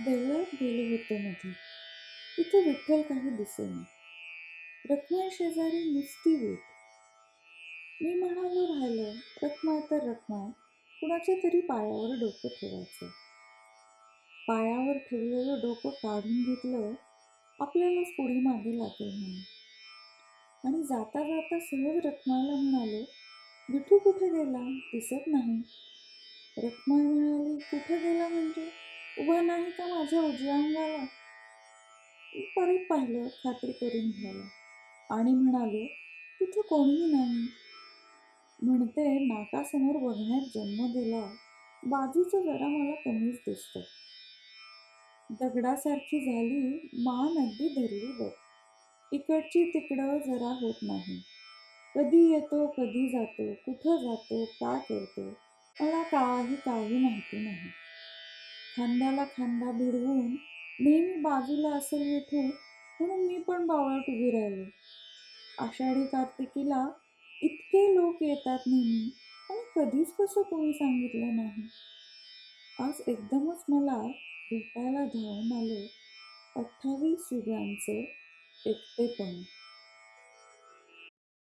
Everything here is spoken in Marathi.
देवळात गेले होते मध्ये. इथे विठ्ठल काही दिसेना. रखमा शेजारी नुसती वीट मी म्हणालो राहिलं. रखमा तर रखमा कुणाच्या तरी पायावर डोकं ठेवायचं. पायावर ठेवलेलं डोकं काढून घेतलं आपल्यालाच पुढे मागे लागेल म्हणून. आणि जाता जाता सहज रखमाला म्हणालो विठू कुठे गेला? दिसत नाही. रखमा म्हणाली कुठे उभा नाही का माझ्या उजव्या अंगाला परत पाहिलं खात्री करून घ्यायला. आणि म्हणालो तिथं कोणीही नाही. म्हणते नाकासमोर बघण्यात जन्म दिला. बाजूचं जरा मला कमीच दिसतं. दगडासारखी झाली मान अगदी धरली बघ. इकडची तिकडं जरा होत नाही. कधी येतो कधी जातो कुठं जातो का करतो मला काही काही माहिती नाही. खांद्याला खांदा भिडवून नेहमी बाजूला असेल विठू म्हणून मी पण बावळट उभी राहिलो. आषाढी कार्तिकीला इतके लोक येतात नेहमी आणि कधीच कसं कोणी सांगितलं नाही. आज एकदमच मला भेटायला धावून आले अठ्ठावीस युगांचे एकटेपण.